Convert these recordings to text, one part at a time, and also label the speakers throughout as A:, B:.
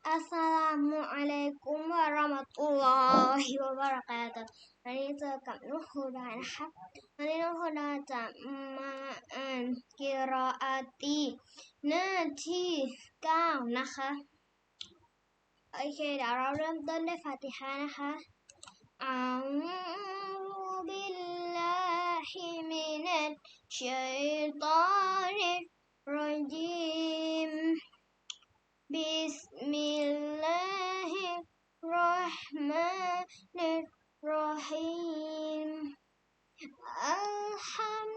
A: Assalamualaikum warahmatullahi wabarakatuh. Mari welcome nuhudan hab. Mari nuhudan ma'an kiraati nati kau นะคะ โอเคเดี๋ยวเราเริ่มต้นด้วยฟาติฮานะคะอัลบิลลาฮิมินัชชัยฏอนรรจี Bismillahirrahmanirrahim. Alhamdulillah.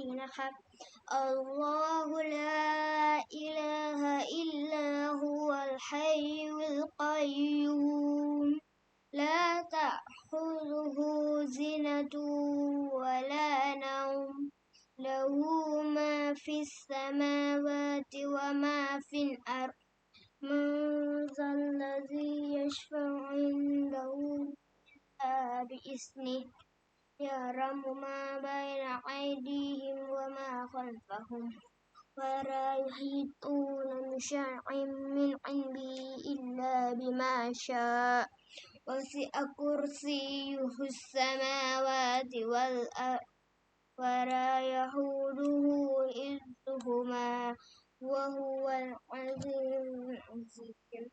A: الذين حق الله لا إله إلا هو الحي القيوم. لا تأخذه زنة ولا نوم. له ما في السماوات وما في الأرض. من ذا الذي يشفع عنده آه بإسمه يعلم ما بين أيديهم وما خلفهم ولا يحيطون بشيء من علمه إلا بما شاء وسع كرسيه السماوات والأرض ولا يحوده إذهما وهو العزيز العظيم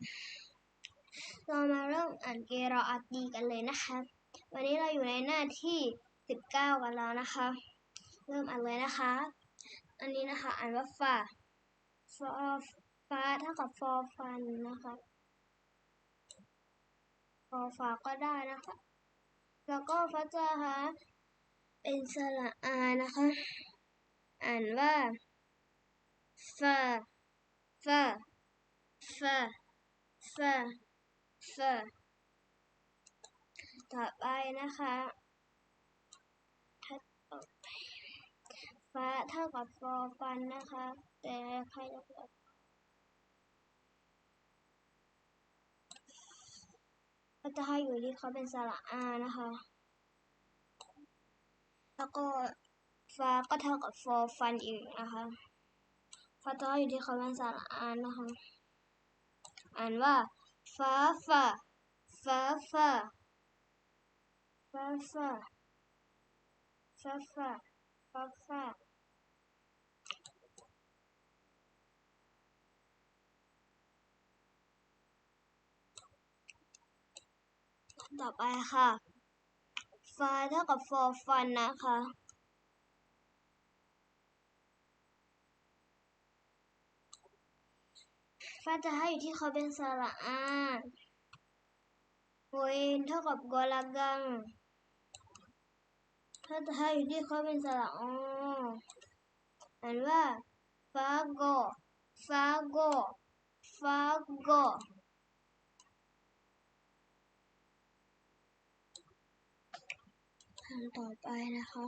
A: เรามาเริ่มอ่านเกรออาตีกันเลยนะคะ วันนี้เราอยู่ในหน้าที่ 19 กันแล้วนะคะ เริ่มอ่านเลยนะคะ อันนี้นะคะอ่านว่าฟาฟอฟ้าเท่ากับฟอฟันนะคะฟอฟ้าก็ได้นะคะ แล้วก็ฟัจาฮะเป็นสระอานะคะ อ่านว่าฟาฟาฟาฟาฟา ต่อไปนะคะฟ้าเท่ากับฟอฟันนะคะ แต่ใครจะกก็จะให้อยู่ที่เขาเป็นสระอานะคะ แล้วก็ฟ้าก็เท่ากับฟอฟันอีกนะคะฟ้าจะให้อยู่ที่เขาเป็นสระอานะคะ อ่านว่าฟ้าฟ้าฟ้าฟ้า ฟ้าฟ้าฟ้าฟ้าฟ้าฟ้าต่อไปค่ะฟาเท่ากับฟอฟันนะคะฟ้าจะให้อยู่ที่เขาเป็นสระอาโวนเท่ากับกอละกังาจะให้อยู่ที่เขาเป็นสระออ่านว่าฟ้าโกฟ้าโกฟ้าโกคำต่อไปนะคะ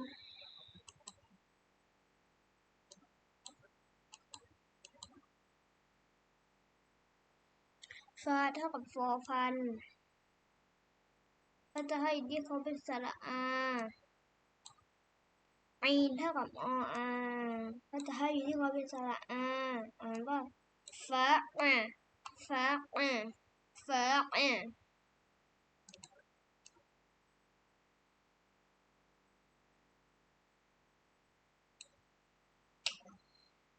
A: ฟ้าเท่ากับฟอฟันก็จะให้ที่เขาเป็นสระอา ไอเท่ากับออาก็จะให้อยู่ที่เขาเป็นสระอาอ่านว่าฟ้าอะฟ้าอะฟ้าอะ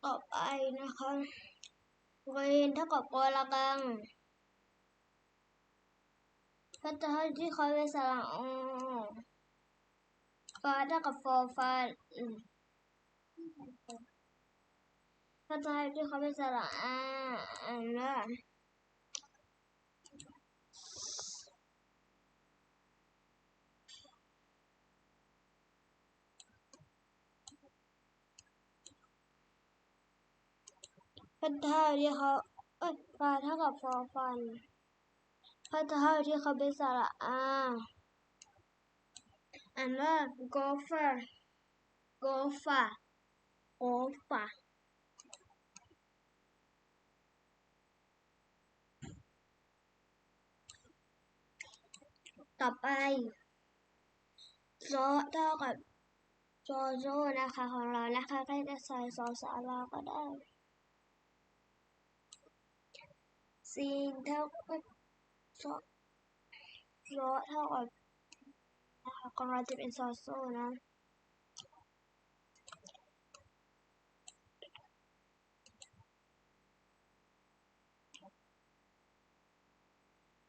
A: ต่อไปนะคะเวนเท่ากับกละกังก็จะให้ที่เขาเป็นสระอ ฟ้าเท่ากับฟอฟ้าอืมก็จะให้ที่เขาเป็นสระอาอ่านว่าก็เท่าที่เขาเอ้ยฟ้าเท่ากับฟอฟันก็จะให้ที่เขาเป็นสระอ่า อ่านว่า gopher gopher gopher ต่อไปโซเท่ากับโจโจนะคะ ของเรานะคะก็จะใส่ซอสาราก็ได้ซีนเท่ากับโซโซเท่ากับ นะคะของเราจะเป็นซอโซ่นะ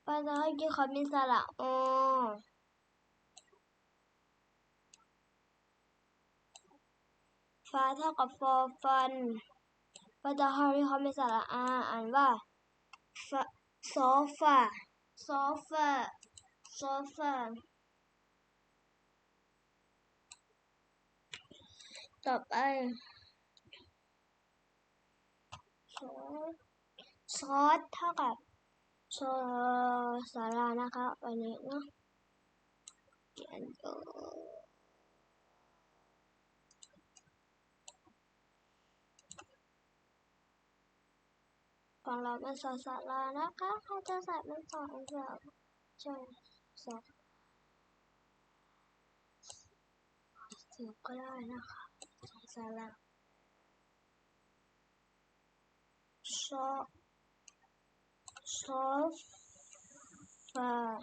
A: ภาษาอังกฤษเขามีสระโอฟ้าเท่ากับฟอฟันภาษาอังกฤษเขามีสระอาอ่านว่าฟาโซฟาโซฟาโซฟา ต่อไปซอสซอสเท่ากับโชว์สารานะคะวันนี้เนาะเขียนเออของเราเป็นสอสสารานะคะเขาจะใส่เป็นสองแบบใช่สองเสียบก็ได้นะคะ สอสาราชอบ sofa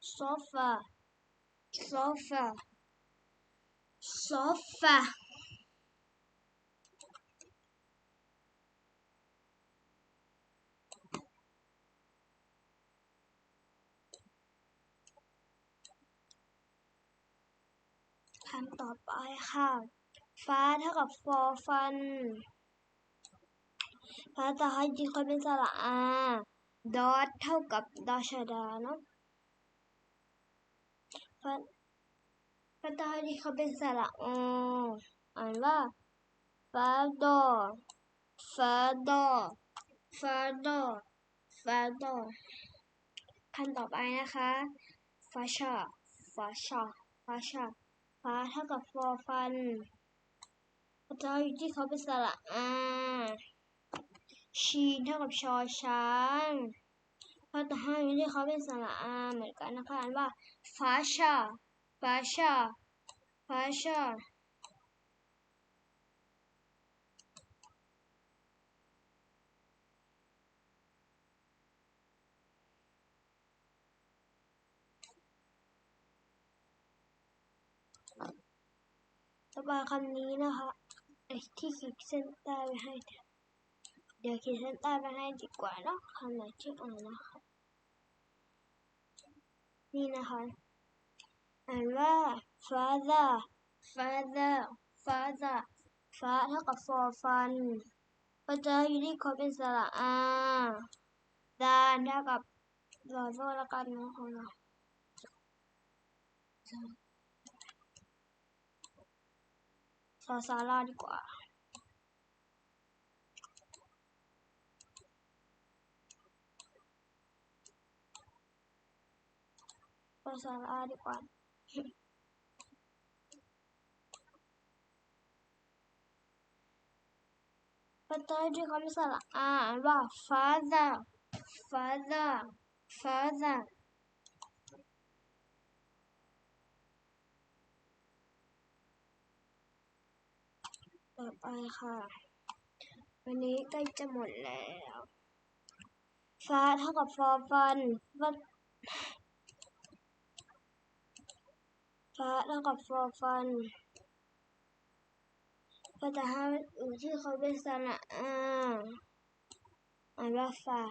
A: sofa sofa sofa คำต่อไปค่ะ ฟ้าเท่ากับฟอฟันภาษาอังกฤษเขาเป็นสระอาดอทเท่ากับดอชดาเนาะภาภาษาอังกฤษเขาเป็นสระออ่านว่าฟ้าโดฟ้าโดฟ้าโดฟ้าโดขั้นต่อไปนะคะฟ้าชาฟ้าชาฟ้าชา ฟ้าเท่ากับฟอฟันภาษาอยู่ที่เขาเป็นสระอาชีนเท่ากับชอช้างพอต่อห้าอยู่ที่เขาเป็นสระอาเหมือนกันนะคะอ่านว่าฟาชาฟาชาฟาชา ต่อไปคำนี้นะคะที่ขีดเส้นใต้ไว้ให้ เดี๋ยวขีดเส้นใต้ไปให้ดีกว่าเนาะคำไหนที่อ่านนะคะนี่นะคะอ่านว่า father father father ฟ้าเท่ากับ for fun ก็จะอยู่ที่เขาเป็นสระอาดานเท่ากับรอโซ่แล้วกันนะของเรา สอสาราดีกว่าภาษาอาดีกว่า ภาษาที่เขาไม่สระอาอ่านว่า father father father ต่อไปค่ะ วันนี้ใกล้จะหมดแล้ว ฟ้าเท่ากับฟอฟันว่าฟ้าเท่ากับฟอฟันก็จะให้อยู่ที่เขาเป็นสระอาอ่านว่าฟ้า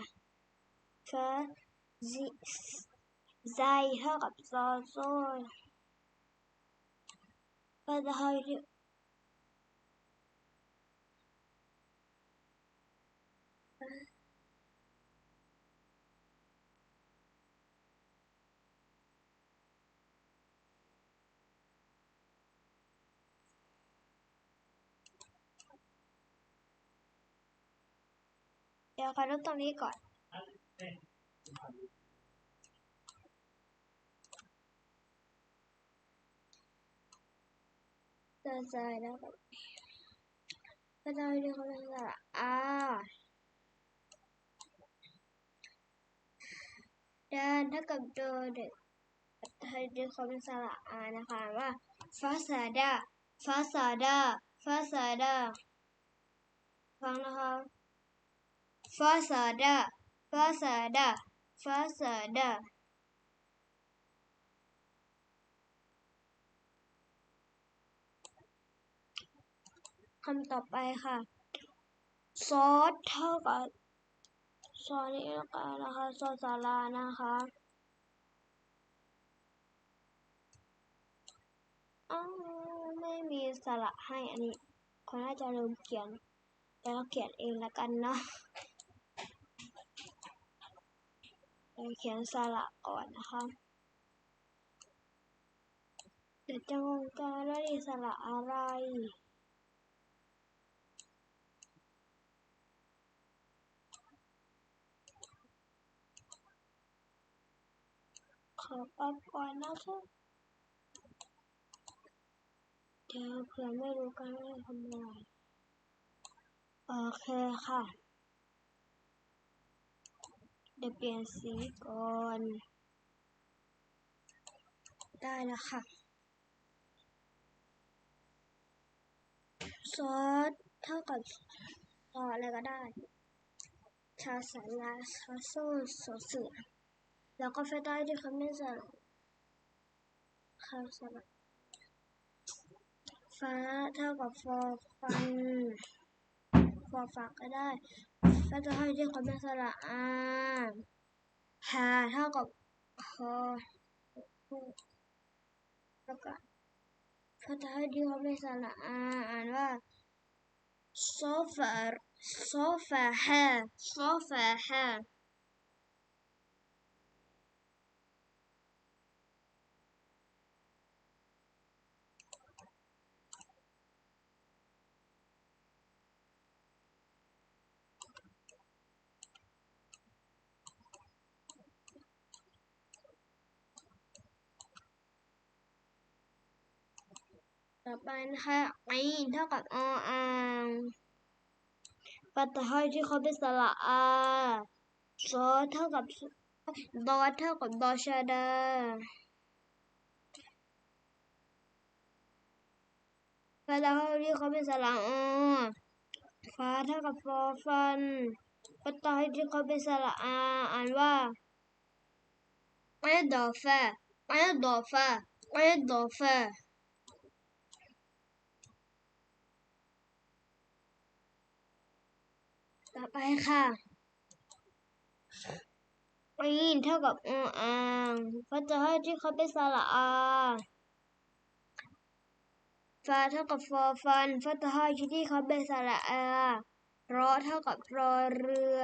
A: ฟ้าซีไซเท่ากับซอโซ่ภาษาไท เดี๋ยวขอลบตรงนี้ก่อนเดินใจแล้วแบบก็จะเรียกเขาเป็นสระอาเดินเท่ากับเดินเด็กให้เรียกเขาเป็นสระอานะคะว่าฟาซาดาฟาซาดาฟาซาดาฟังนะคะ ฟาซาดาฟาซาดาฟาซาดาคำต่อไปค่ะ ซอสเท่ากับซอสนี้กันนะคะซอสสารานะคะอ้าวไม่มีสระให้อันนี้คนน่าจะลืมเขียนแต่เราเขียนเองแล้วกันเนาะ เราเขียนสระก่อนนะคะเดี๋ยวจะงงกันว่านี่สระอะไรขอปรับก่อนนะคะเดี๋ยวเผื่อไม่รู้กันว่าจะทำอะไรโอเคค่ะ เดี๋ยวเปลี่ยนสีก่อน ได้แล้วค่ะ ซอสเท่ากับซอสอะไรก็ได้ ชาสาลาชาโซ่โซเสือ แล้วก็เฟต้าที่เขาไม่ใส่ข้าวสลัดฟ้าเท่ากับฟอฟัน ฟอฝากก็ได้ฟ้าจะให้ที่ความเป็นสระอาหาเท่ากับคอแล้วก็ฟ้าจะให้ที่เขาไม่สระอาอ่านว่าโซฟาโซฟาฮาโซฟาฮา ต่อไปนะคะไอเท่ากับออ่างปัตตาให้ที่เขาเป็นสระอาซอเท่ากับดอเท่ากับดอชาดาปัตตาให้ที่เขาเป็นสระอฟ้าเท่ากับฟอฟันปัตตาให้ที่เขาเป็นสระอาอ่านว่าไอดอฟาไอดอฟาไอดอฟา ต่อไปค่ะปีนเท่ากับออ่างก็จะให้ที่เขาเป็นสระอาฟาเท่ากับฟอฟันฟ้าจะให้ที่เขาเป็นสระอารอเท่ากับรอเรือ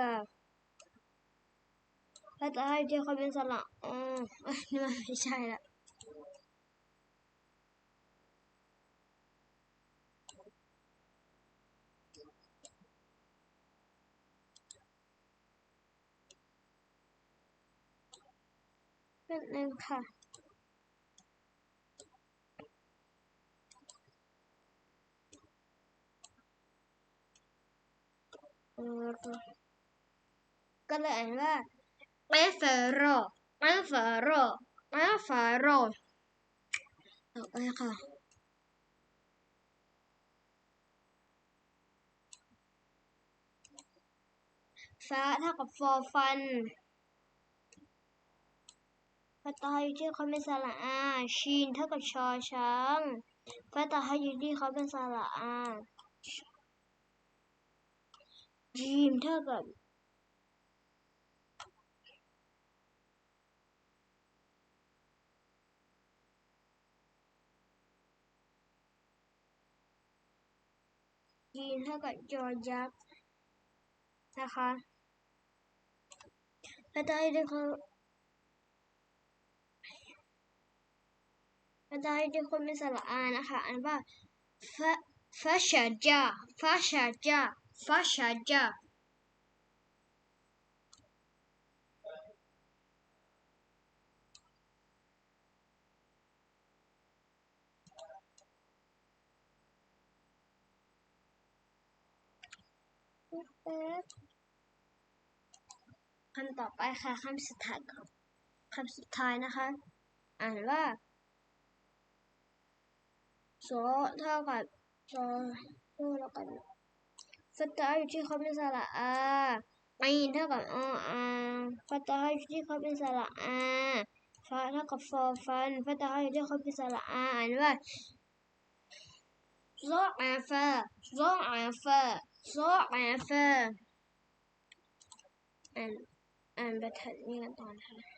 A: ฟ้าจะให้ที่เขาเป็นสระอเอ้ยนี่มันไม่ใช่ละ นิดนึงค่ะก็เลยอ่านว่าเอฟโรเอฟโรเอฟโรต่อไปค่ะฟ้าเท่ากับฟอฟัน ฟัตฮาอยู่ที่เขาเป็นสระอาชีนเท่ากับชอช้างฟัตฮาอยู่ที่เขาเป็นสระอาจีมเท่ากับจีนเท่ากับจอยักนะคะแล้วาอยู่ที่เขา ภาษาไทยที่คนเป็นสระอานะคะอ่านว่าฟะฟาชาจาฟาชาจาฟาชาจาคำต่อไปค่ะคำสุดท้ายคำสุดท้ายนะคะ อ่านว่า โซเท่ากับโซเท่ากันฟาตาอยู่ที่เขาเป็นสระอาไอเท่ากับออาฟาตาอยู่ที่เขาเป็นสระอาฟาเท่ากับฟอฟันฟาตาอยู่ที่เขาเป็นสระอาอ่านว่าโซอาฟาโซออาฟาโซออาฟาอ่านอ่านแบบนี้กันต่อนะคะ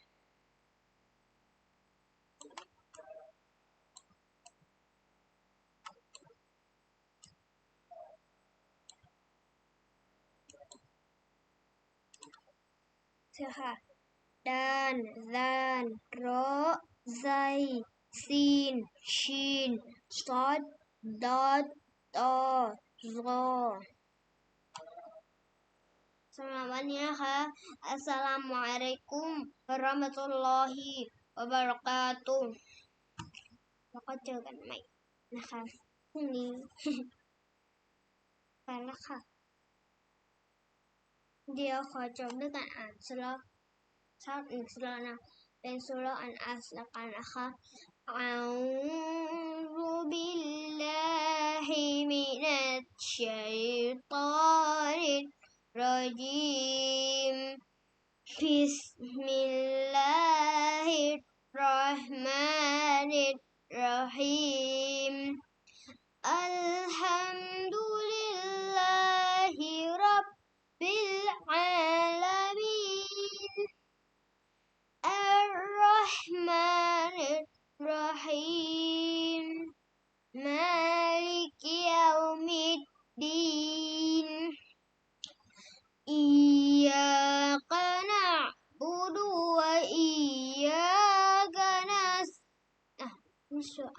A: เชื่อค่ะดานดานรอไซซีนชีนซอดดอดตอรอสำหรับวันนี้นะคะอัสสลามุอะลัยกุมวะเราะมะตุลลอฮิวะบะเราะกาตุแล้วก็เจอกันใหม่นะคะพรุ่งนี้ ไปแล้วค่ะ เดียวขอจบด้วยการอ่านสุรชอบอีกสุรนะ เป็นสุรอันอัสละกันนะคะอัลลอฮฺบิลลาฮิมินัตชัยตาริดรจิมบิสมิลลาฮิรราะห์มานิรรหีมอัลฮัมดุ رب العالمين. الرحمن الرحيم. مالك يوم الدين. إياك نعبد وإياك نستعين.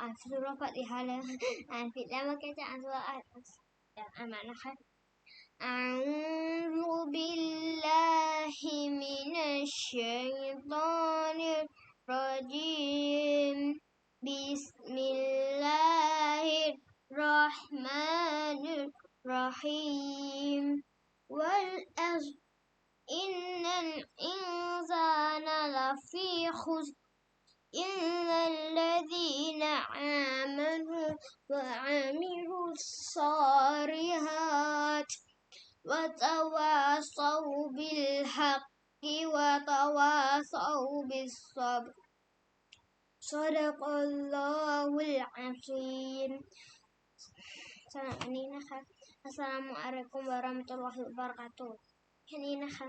A: آه سورة فاتحة. آه في لما كتاب آه، سورة آه، آه، أمانة أعوذ بالله من الشيطان الرجيم. بسم الله الرحمن الرحيم. والأصل إن الإنسان لفي خسر إلا الذين آمنوا وعملوا الصالحات. وتواصوا بالحق وتواصوا بالصبر صدق الله العظيم สำหรับวันนี้นะคะ อัสสลามุอะลัยกุมวะเราะมะตุลลอฮิวะบะเราะกาตุฮ์แค่นี้นะคะ